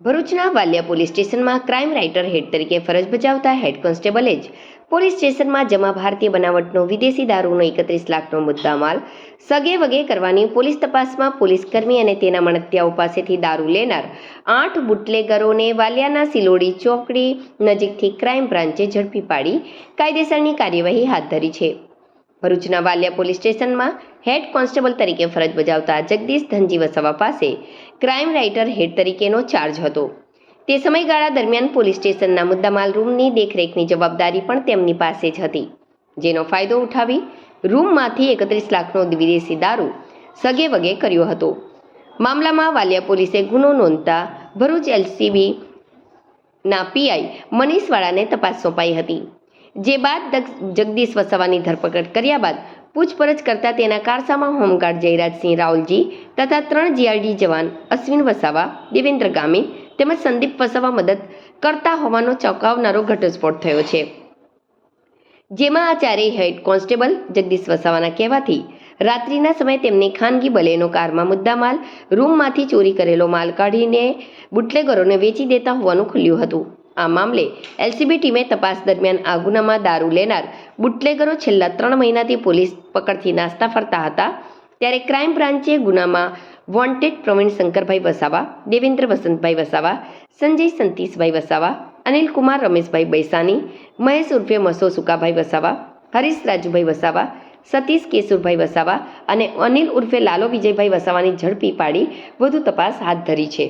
ભરૂચના વાલિયા પોલીસ સ્ટેશનમાં crime writer head તરીકે ફરજ બજાવતા હેડ કોન્સ્ટેબલે જ પોલીસ સ્ટેશનમાં જમા ભારતીય બનાવટનો વિદેશી દારૂનો એકત્રીસ લાખનો મુદ્દામાલ સગે વગે કરવાની પોલીસ તપાસમાં પોલીસ કર્મી અને તેના મણત્યાઓ પાસેથી દારૂ લેનાર આઠ બુટલેગરોને વાલિયાના સિલોડી ચોકડી નજીકથી ક્રાઇમ બ્રાન્ચે ઝડપી પાડી કાયદેસરની કાર્યવાહી હાથ ધરી છે. ભરૂચના વાલિયા પોલીસ સ્ટેશનમાં હેડ કોન્સ્ટેબલ તરીકે ફરજ બજાવતા જગદીશ ધનજી વસાવા પાસે ક્રાઇમ રાઇટર હેડ તરીકેનો ચાર્જ હતો. તે સમયગાળા દરમિયાન પોલીસ સ્ટેશનના મુદ્દામાલ રૂમની દેખરેખની જવાબદારી પણ તેમની પાસે જ હતી. જેનો ફાયદો ઉઠાવી રૂમમાંથી એકત્રીસ લાખનો વિદેશી દારૂ સગે વગે કર્યો હતો. મામલામાં વાલિયા પોલીસે ગુનો નોંધતા ભરૂચ એલસીબી ના પીઆઈ મનીષવાળાને તપાસ સોંપાઈ હતી. જે બાદ જગદીશ વસાવાની ધરપકડ કર્યા બાદ પૂછપરછ કરતા તેના કારસામાં હોમગાર્ડ જયરાજસિંહ રાવલજી તથા ત્રણ જીઆરડી જવાન અશ્વિન વસાવા, દેવેન્દ્ર ગામી તેમજ સંદીપ વસાવા મદદ કરતા હોવાનો ચોંકાવનારો ઘટસ્ફોટ થયો છે. જેમાં આ ચારેય હેડ કોન્સ્ટેબલ જગદીશ વસાવાના કહેવાથી રાત્રિના સમયે તેમની ખાનગી બલેનો કારમાં મુદ્દામાલ, રૂમમાંથી ચોરી કરેલો માલ કાઢીને બુટલેગરોને વેચી દેતા હોવાનું ખુલ્યું હતું. આ મામલે એલસીબી ટીમે તપાસ દરમિયાન આ ગુનામાં દારૂ લેનાર બુટલેગરો છેલ્લા ત્રણ મહિનાથી પોલીસ પકડથી નાસ્તા ફરતા હતા. ત્યારે ક્રાઇમ બ્રાન્ચે ગુનામાં વોન્ટેડ પ્રવીણ શંકરભાઈ વસાવા, દેવેન્દ્ર વસંતભાઈ વસાવા, સંજય સંતીશભાઈ વસાવા, અનિલ કુમાર રમેશભાઈ બૈસાની, મહેશ ઉર્ફે મસો સુકાભાઈ વસાવા, હરીશ રાજુભાઈ વસાવા, સતીશ કેશુરભાઈ વસાવા અને અનિલ ઉર્ફે લાલો વિજયભાઈ વસાવાની ઝડપી પાડી વધુ તપાસ હાથ ધરી છે.